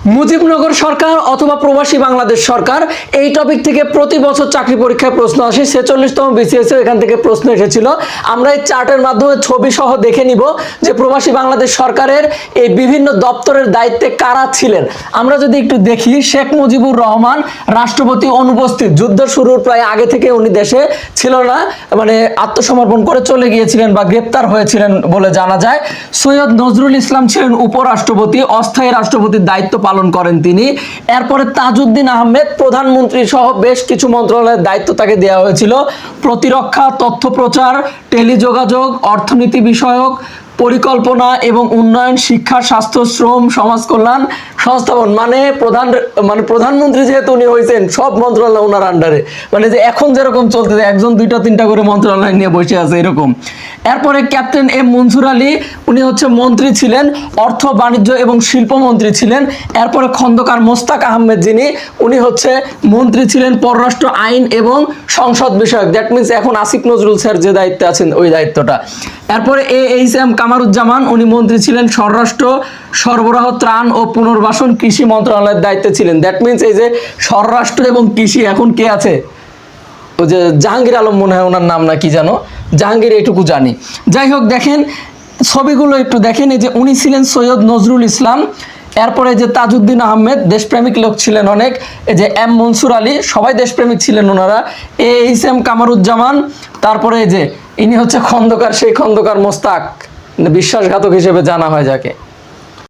মুজিবনগর সরকার অথবা প্রবাসী বাংলাদেশ সরকার, এই টপিক থেকে প্রতি বছর চাকরি পরীক্ষায় প্রশ্ন আসে। ছেচল্লিশতম বিসিএস এখান থেকে প্রশ্ন এসেছিল। আমরা এই চার্টের মাধ্যমে ছবি সহ দেখে নিব যে প্রবাসী বাংলাদেশ সরকারের এই বিভিন্ন দপ্তরের দায়িত্বে কারা ছিলেন। আমরা যদি একটু দেখি, শেখ মুজিবুর রহমান রাষ্ট্রপতি অনুপস্থিত। যুদ্ধ শুরুর প্রায় আগে থেকে উনি দেশে ছিল না মানে আত্মসমর্পণ করে চলে গিয়েছিলেন বা গ্রেপ্তার হয়েছিলেন বলে জানা যায়। সৈয়দ নজরুল ইসলাম ছিলেন উপরাষ্ট্রপতি, অস্থায়ী রাষ্ট্রপতির দায়িত্ব পালন করেন তিনি। এরপরে তাজউদ্দিন আহমেদ, প্রধানমন্ত্রী সহ বেশ কিছু মন্ত্রণালয়ের দায়িত্ব তাকে দেওয়া হয়েছিল। প্রতিরক্ষা, তথ্য প্রচার, টেলিযোগাযোগ, অর্থনীতি বিষয়ক পরিকল্পনা এবং উন্নয়ন, শিক্ষা, স্বাস্থ্য, শ্রম, সমাজ কল্যাণ, সংস্থাপন মানে প্রধান মানে প্রধানমন্ত্রী যেহেতু উনি হয়েছেন, সব মন্ত্রণালয় ওনার আন্ডারে মানে যে এখন যেরকম চলতেছে, একজন, দুইটা, তিনটা করে মন্ত্রণালয় নিয়ে বসে আছে এরকম। এরপরে ক্যাপ্টেন এম মনসুর আলী, উনি হচ্ছে মন্ত্রী ছিলেন, অর্থ, বাণিজ্য এবং শিল্পমন্ত্রী ছিলেন। এরপরে খন্দকার মোস্তাক আহমেদ যিনি, উনি হচ্ছে মন্ত্রী ছিলেন পররাষ্ট্র আইন এবং সংসদ বিষয়ক। দ্যাট মিনস এখন আসিফ নজরুল স্যার যে দায়িত্বে আছেন, ওই দায়িত্বটা। এরপরে এ এইচ এম কামারুজ্জামান, উনি মন্ত্রী ছিলেন, স্বরাষ্ট্র, সরবরাহ, ত্রাণ ও পুনর্বাসন কৃষি মন্ত্রণালয়ের দায়িত্বে ছিলেন। দ্যাট মিনস এই যে স্বরাষ্ট্র এবং কৃষি এখন কে আছে? ওই যে জাহাঙ্গীর আলম মনে হয় ওনার নাম না কি জানো জাহাঙ্গীর এইটুকু জানি। যাই হোক, দেখেন, ছবিগুলো একটু দেখেন, এই যে উনি ছিলেন সৈয়দ নজরুল ইসলাম, এরপরে যে তাজউদ্দিন আহমেদ, দেশপ্রেমিক লোক ছিলেন অনেক, এই যে এম মনসুর আলী, সবাই দেশপ্রেমিক ছিলেন ওনারা, এ এইচ এম কামারুজ্জামান, তারপরে এই যে ইনি হচ্ছে খন্দকার, সেই খন্দকার মোস্তাক। বিশ্বাসঘাতক হিসেবে জানা হয় যাকে।